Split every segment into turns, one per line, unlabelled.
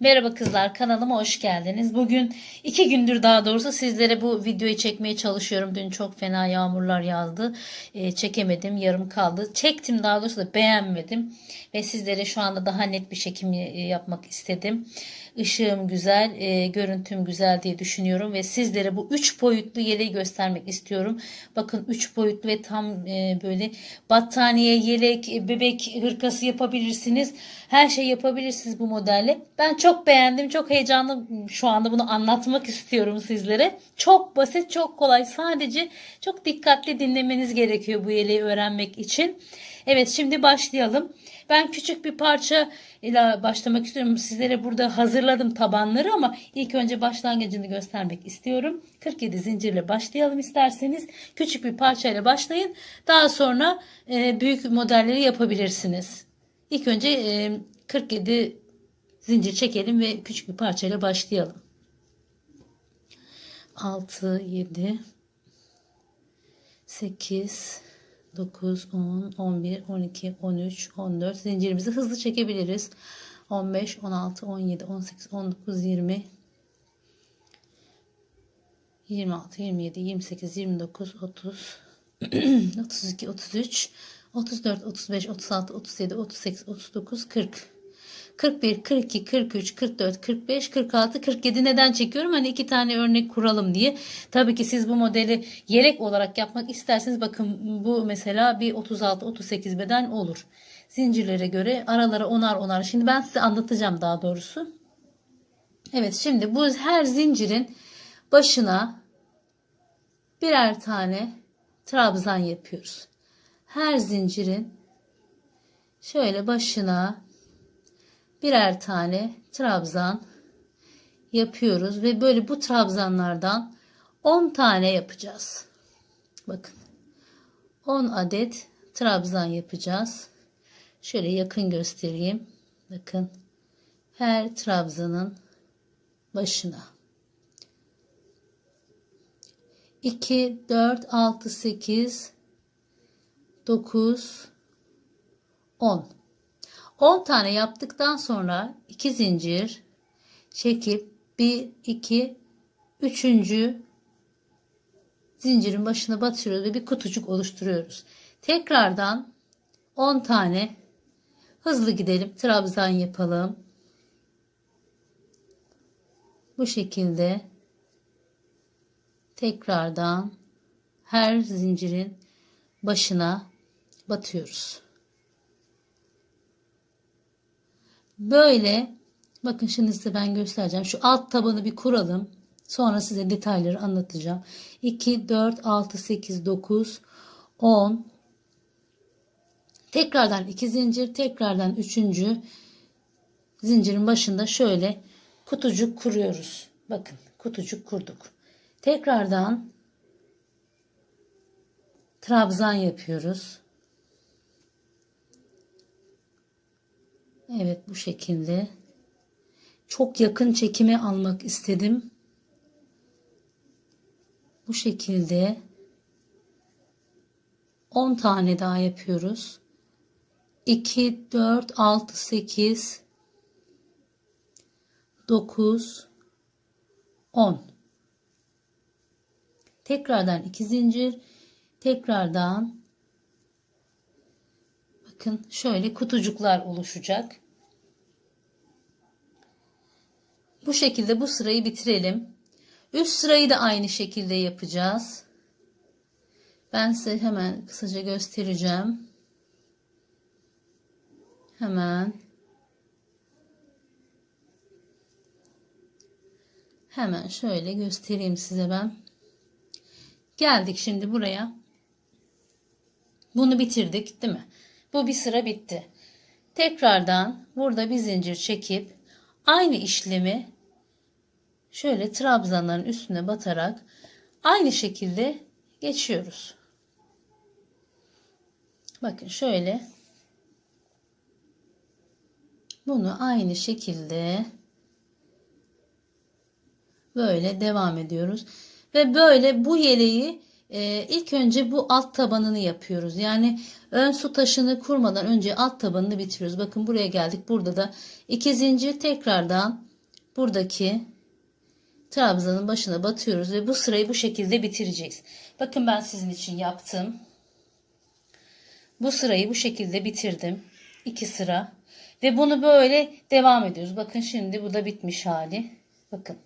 Merhaba kızlar kanalıma hoş geldiniz. Bugün iki gündür daha doğrusu sizlere bu videoyu çekmeye çalışıyorum. Dün çok fena yağmurlar yağdı. Ee, çekemedim yarım kaldı. Çektim daha doğrusu da beğenmedim. Ve sizlere şu anda daha net bir çekim e, yapmak istedim. Işığım güzel, e, görüntüm güzel diye düşünüyorum. Ve sizlere bu üç boyutlu yeleği göstermek istiyorum. Bakın üç boyutlu ve tam e, böyle battaniye, yelek, e, bebek hırkası yapabilirsiniz. Her şey yapabilirsiniz bu modelle. Ben çok beğendim. Çok heyecanlı şu anda bunu anlatmak istiyorum sizlere. Çok basit, çok kolay. Sadece çok dikkatli dinlemeniz gerekiyor bu yeleği öğrenmek için. Evet şimdi başlayalım. Ben küçük bir parça ile başlamak istiyorum. Sizlere burada hazırladım tabanları ama ilk önce başlangıcını göstermek istiyorum. 47 zincirle başlayalım isterseniz. Küçük bir parçayla başlayın. Daha sonra e, büyük modelleri yapabilirsiniz. İlk önce e, 47 zincir çekelim ve küçük bir parçayla başlayalım. 6 7 8 9 10 11 12 13 14 zincirimizi hızlı çekebiliriz. 15 16 17 18 19 20 26 27 28 29 30 32 33 34 35 36 37 38 39 40 41, 42, 43, 44, 45, 46, 47 neden çekiyorum? Hani iki tane örnek kuralım diye. Tabii ki siz bu modeli yelek olarak yapmak isterseniz bakın bu mesela bir 36, 38 beden olur. Zincirlere göre aralara onar onar. Şimdi ben size anlatacağım daha doğrusu. Evet şimdi bu her zincirin başına birer tane trabzan yapıyoruz. Her zincirin şöyle başına birer tane trabzan yapıyoruz ve böyle bu trabzanlardan 10 tane yapacağız. Bakın 10 adet trabzan yapacağız. Şöyle yakın göstereyim. Bakın her trabzanın başına 2 4 6 8 9 10 10 tane yaptıktan sonra 2 zincir çekip 1 2 3. zincirin başına batırıyoruz ve bir kutucuk oluşturuyoruz. Tekrardan 10 tane hızlı gidelim. Trabzan yapalım. Bu şekilde tekrardan her zincirin başına batıyoruz. Böyle bakın şimdi size ben göstereceğim. Şu alt tabanı bir kuralım. Sonra size detayları anlatacağım. 2, 4, 6, 8, 9, 10. Tekrardan 2 zincir. Tekrardan 3. zincirin başında şöyle kutucuk kuruyoruz. Bakın kutucuk kurduk. Tekrardan trabzan yapıyoruz. Evet bu şekilde. Çok yakın çekime almak istedim. Bu şekilde 10 tane daha yapıyoruz. 2 4 6 8 9 10 Tekrardan 2 zincir, tekrardan bakın şöyle kutucuklar oluşacak. Bu şekilde bu sırayı bitirelim. Üst sırayı da aynı şekilde yapacağız. Ben size hemen kısaca göstereceğim. Hemen Hemen şöyle göstereyim size ben. Geldik şimdi buraya. Bunu bitirdik değil mi? Bu bir sıra bitti. Tekrardan burada bir zincir çekip aynı işlemi şöyle trabzanların üstüne batarak aynı şekilde geçiyoruz. Bakın şöyle bunu aynı şekilde böyle devam ediyoruz ve böyle bu yeleği e, ilk önce bu alt tabanını yapıyoruz. Yani ön su taşını kurmadan önce alt tabanını bitiriyoruz. Bakın buraya geldik. Burada da iki zincir tekrardan buradaki trabzanın başına batıyoruz ve bu sırayı bu şekilde bitireceğiz. Bakın ben sizin için yaptım. Bu sırayı bu şekilde bitirdim. İki sıra. Ve bunu böyle devam ediyoruz. Bakın şimdi bu da bitmiş hali. Bakın.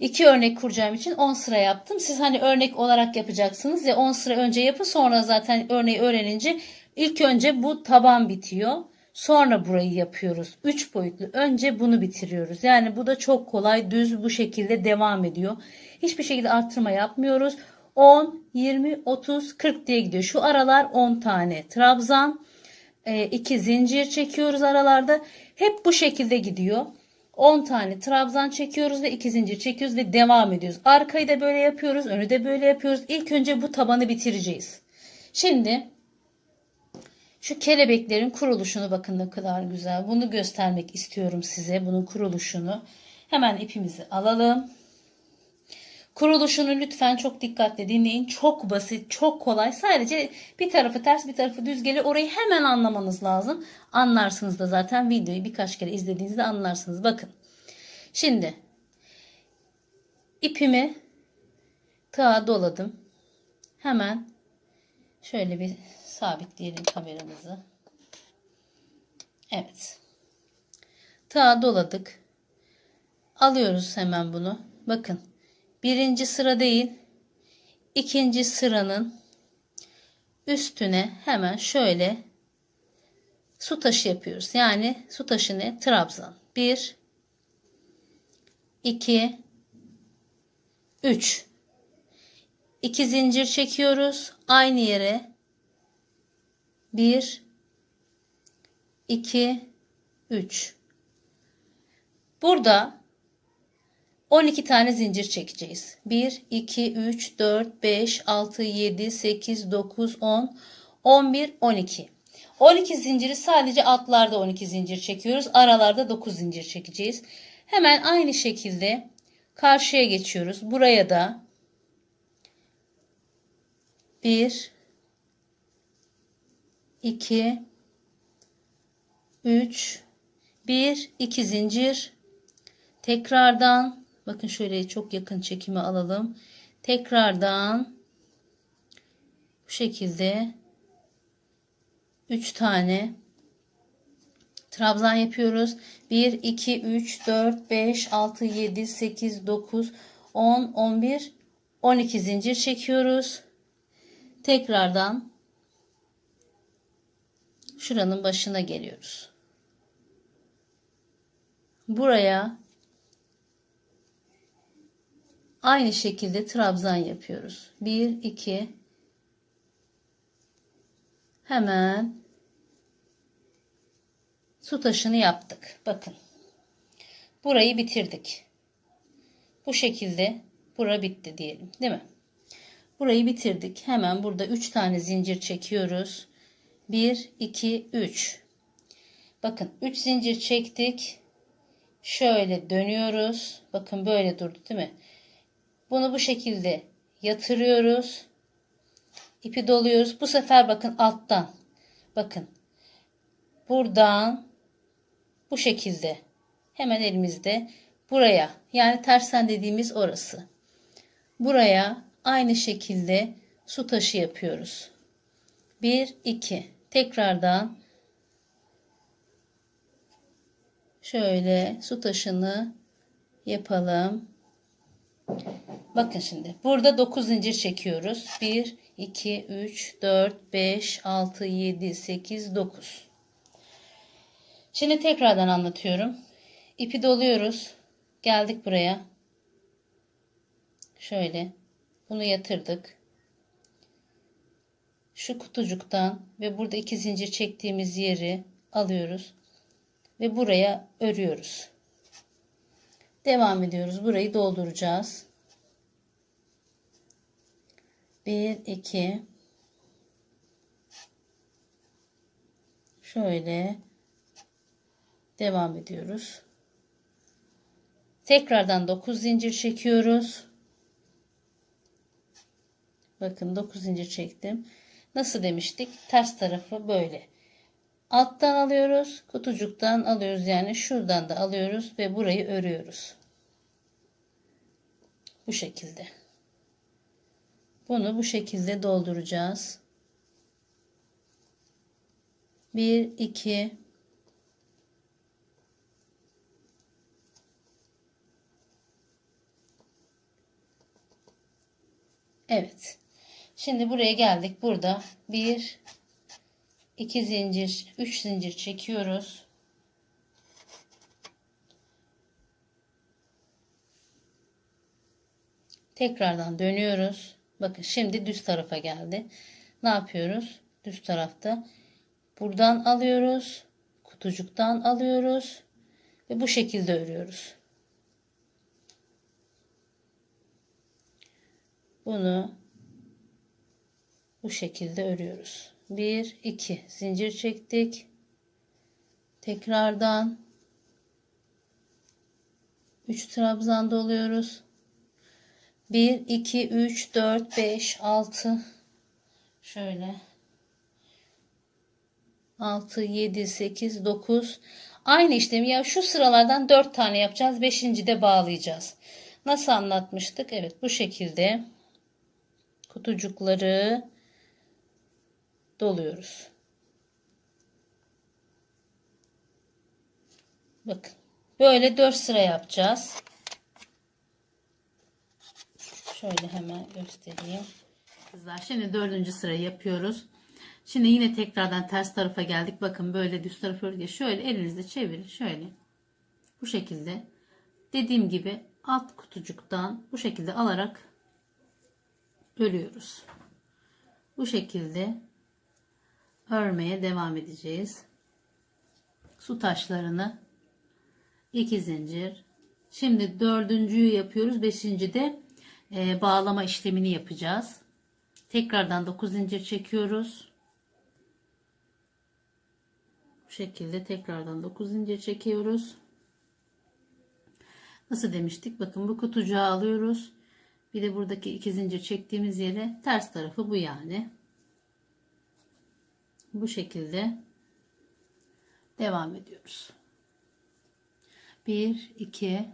İki örnek kuracağım için 10 sıra yaptım. Siz hani örnek olarak yapacaksınız ya 10 sıra önce yapın sonra zaten örneği öğrenince ilk önce bu taban bitiyor. Sonra burayı yapıyoruz. 3 boyutlu. Önce bunu bitiriyoruz. Yani bu da çok kolay. Düz bu şekilde devam ediyor. Hiçbir şekilde arttırma yapmıyoruz. 10, 20, 30, 40 diye gidiyor. Şu aralar 10 tane trabzan. 2 zincir çekiyoruz aralarda. Hep bu şekilde gidiyor. 10 tane trabzan çekiyoruz ve 2 zincir çekiyoruz ve devam ediyoruz. Arkayı da böyle yapıyoruz. Önü de böyle yapıyoruz. İlk önce bu tabanı bitireceğiz. Şimdi şu kelebeklerin kuruluşunu bakın ne kadar güzel. Bunu göstermek istiyorum size. Bunun kuruluşunu. Hemen ipimizi alalım. Kuruluşunu lütfen çok dikkatli dinleyin. Çok basit, çok kolay. Sadece bir tarafı ters, bir tarafı düz gelir. Orayı hemen anlamanız lazım. Anlarsınız da zaten videoyu birkaç kere izlediğinizde anlarsınız. Bakın. Şimdi ipimi tığa doladım. Hemen şöyle bir sabitleyelim kameramızı. Evet. Tığa doladık. Alıyoruz hemen bunu. Bakın birinci sıra değil ikinci sıranın üstüne hemen şöyle su taşı yapıyoruz. Yani su taşı ne? Trabzan. 1 2 3 2 zincir çekiyoruz. Aynı yere 1 2 3 Burada 12 tane zincir çekeceğiz. 1, 2, 3, 4, 5, 6, 7, 8, 9, 10, 11, 12. 12 zinciri sadece altlarda 12 zincir çekiyoruz. Aralarda 9 zincir çekeceğiz. Hemen aynı şekilde karşıya geçiyoruz. Buraya da 1, 2, 3, 1, 2 zincir. Tekrardan Bakın şöyle çok yakın çekimi alalım. Tekrardan bu şekilde 3 tane trabzan yapıyoruz. 1, 2, 3, 4, 5, 6, 7, 8, 9, 10, 11, 12 zincir çekiyoruz. Tekrardan şuranın başına geliyoruz. Buraya Aynı şekilde trabzan yapıyoruz. 1 2 Hemen su taşını yaptık. Bakın. Burayı bitirdik. Bu şekilde bura bitti diyelim, değil mi? Burayı bitirdik. Hemen burada 3 tane zincir çekiyoruz. 1 2 3 Bakın 3 zincir çektik. Şöyle dönüyoruz. Bakın böyle durdu değil mi? Bunu bu şekilde yatırıyoruz. İpi doluyoruz. Bu sefer bakın alttan. Bakın. Buradan bu şekilde hemen elimizde buraya yani tersen dediğimiz orası. Buraya aynı şekilde su taşı yapıyoruz. 1 2 tekrardan şöyle su taşını yapalım. Bakın şimdi burada 9 zincir çekiyoruz. 1, 2, 3, 4, 5, 6, 7, 8, 9. Şimdi tekrardan anlatıyorum. İpi doluyoruz. Geldik buraya. Şöyle. Bunu yatırdık. Şu kutucuktan ve burada iki zincir çektiğimiz yeri alıyoruz. Ve buraya örüyoruz. Devam ediyoruz. Burayı dolduracağız. 1 2 şöyle devam ediyoruz. Tekrardan 9 zincir çekiyoruz. Bakın 9 zincir çektim. Nasıl demiştik? Ters tarafı böyle. Alttan alıyoruz. Kutucuktan alıyoruz. Yani şuradan da alıyoruz ve burayı örüyoruz. Bu şekilde. Bunu bu şekilde dolduracağız. 1 2 Evet. Şimdi buraya geldik. Burada bir iki zincir, üç zincir çekiyoruz. Tekrardan dönüyoruz. Bakın şimdi düz tarafa geldi. Ne yapıyoruz? Düz tarafta buradan alıyoruz. Kutucuktan alıyoruz ve bu şekilde örüyoruz. Bunu bu şekilde örüyoruz. 1 2 zincir çektik. Tekrardan 3 trabzan doluyoruz. 1 2 3 4 5 6 şöyle. 6 7 8 9 aynı işlemi ya şu sıralardan 4 tane yapacağız 5. de bağlayacağız. Nasıl anlatmıştık? Evet bu şekilde kutucukları doluyoruz. Bakın böyle 4 sıra yapacağız Şöyle hemen göstereyim. Kızlar şimdi dördüncü sıra yapıyoruz. Şimdi yine tekrardan ters tarafa geldik. Bakın böyle düz tarafa örgü. Şöyle elinizde çevirin. Şöyle. Bu şekilde. Dediğim gibi alt kutucuktan bu şekilde alarak örüyoruz. Bu şekilde örmeye devam edeceğiz. Su taşlarını iki zincir. Şimdi dördüncüyü yapıyoruz. Beşinci de e, bağlama işlemini yapacağız. Tekrardan 9 zincir çekiyoruz. Bu şekilde tekrardan 9 zincir çekiyoruz. Nasıl demiştik? Bakın bu kutucuğu alıyoruz. Bir de buradaki iki zincir çektiğimiz yere ters tarafı bu yani. Bu şekilde devam ediyoruz. 1 2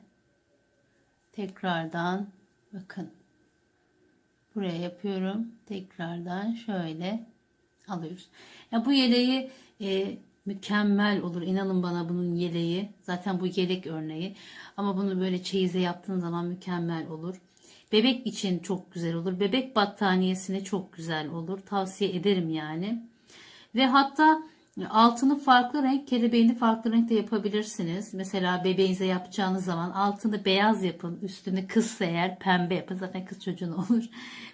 tekrardan Bakın. Buraya yapıyorum. Tekrardan şöyle alıyoruz. Ya bu yeleği e, mükemmel olur. İnanın bana bunun yeleği. Zaten bu yelek örneği. Ama bunu böyle çeyize yaptığın zaman mükemmel olur. Bebek için çok güzel olur. Bebek battaniyesine çok güzel olur. Tavsiye ederim yani. Ve hatta Altını farklı renk, kelebeğini farklı renkte yapabilirsiniz. Mesela bebeğinize yapacağınız zaman altını beyaz yapın. Üstünü kızsa eğer pembe yapın. Zaten kız çocuğun olur.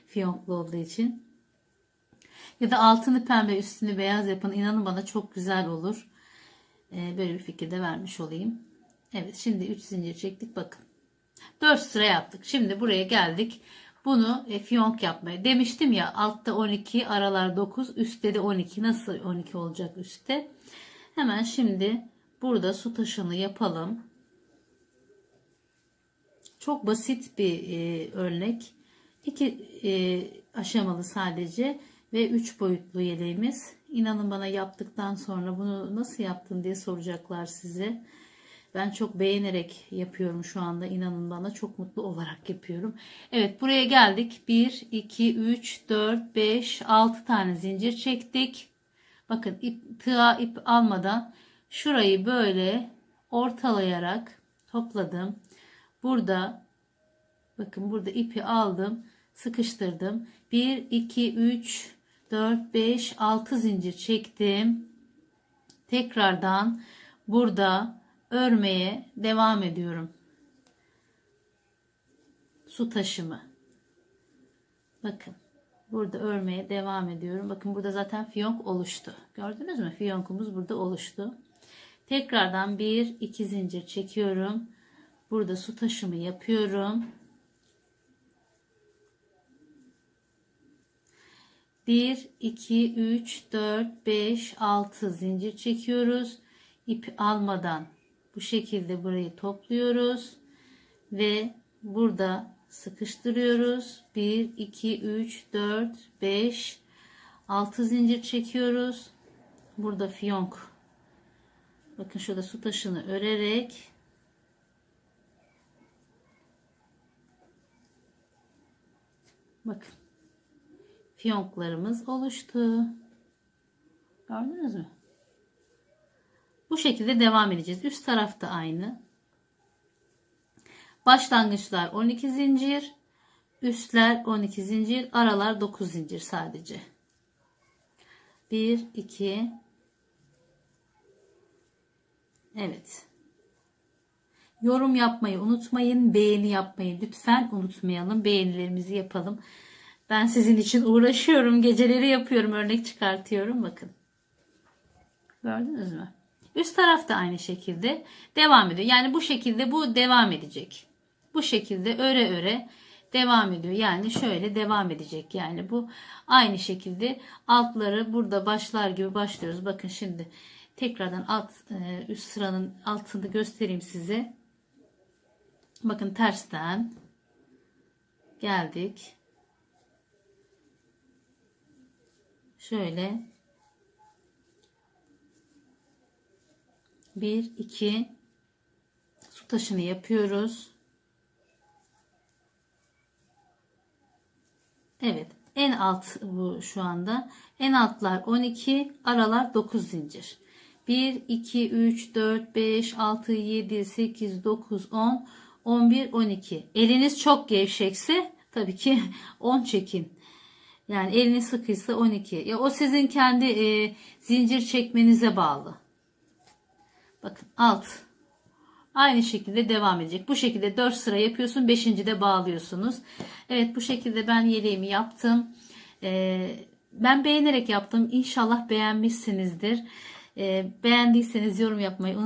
Fiyonklu olduğu için. Ya da altını pembe üstünü beyaz yapın. İnanın bana çok güzel olur. Ee, böyle bir fikir de vermiş olayım. Evet şimdi 3 zincir çektik bakın. 4 sıra yaptık. Şimdi buraya geldik. Bunu e, fiyonk yapmaya. Demiştim ya altta 12 aralar 9 üstte de 12. Nasıl 12 olacak üstte? Hemen şimdi burada su taşını yapalım. Çok basit bir e, örnek. İki e, aşamalı sadece ve üç boyutlu yeleğimiz. İnanın bana yaptıktan sonra bunu nasıl yaptın diye soracaklar size. Ben çok beğenerek yapıyorum şu anda. İnanın bana çok mutlu olarak yapıyorum. Evet buraya geldik. 1, 2, 3, 4, 5, 6 tane zincir çektik. Bakın ip, tığa ip almadan şurayı böyle ortalayarak topladım. Burada bakın burada ipi aldım. Sıkıştırdım. 1, 2, 3, 4, 5, 6 zincir çektim. Tekrardan burada örmeye devam ediyorum. Su taşımı. Bakın. Burada örmeye devam ediyorum. Bakın burada zaten fiyonk oluştu. Gördünüz mü? Fiyonkumuz burada oluştu. Tekrardan bir iki zincir çekiyorum. Burada su taşımı yapıyorum. Bir, iki, üç, dört, beş, altı zincir çekiyoruz. İp almadan bu şekilde burayı topluyoruz ve burada sıkıştırıyoruz 1 2 3 4 5 6 zincir çekiyoruz burada fiyonk Bakın şurada su taşını örerek bakın fiyonklarımız oluştu. Gördünüz mü? Bu şekilde devam edeceğiz. Üst tarafta aynı. Başlangıçlar 12 zincir, üstler 12 zincir, aralar 9 zincir sadece. 1 2 Evet. Yorum yapmayı unutmayın. Beğeni yapmayı lütfen unutmayalım. Beğenilerimizi yapalım. Ben sizin için uğraşıyorum. Geceleri yapıyorum. Örnek çıkartıyorum. Bakın. Gördünüz mü? Üst taraf da aynı şekilde devam ediyor. Yani bu şekilde bu devam edecek. Bu şekilde öre öre devam ediyor. Yani şöyle devam edecek. Yani bu aynı şekilde altları burada başlar gibi başlıyoruz. Bakın şimdi tekrardan alt e, üst sıranın altını göstereyim size. Bakın tersten geldik. Şöyle 1 2 su taşını yapıyoruz. Evet, en alt bu şu anda. En altlar 12, aralar 9 zincir. 1 2 3 4 5 6 7 8 9 10 11 12. Eliniz çok gevşekse tabii ki 10 çekin. Yani eliniz sıkıysa 12. Ya o sizin kendi e, zincir çekmenize bağlı. Bakın alt. Aynı şekilde devam edecek. Bu şekilde 4 sıra yapıyorsun. 5. de bağlıyorsunuz. Evet bu şekilde ben yeleğimi yaptım. Ee, ben beğenerek yaptım. İnşallah beğenmişsinizdir. Ee, beğendiyseniz yorum yapmayı.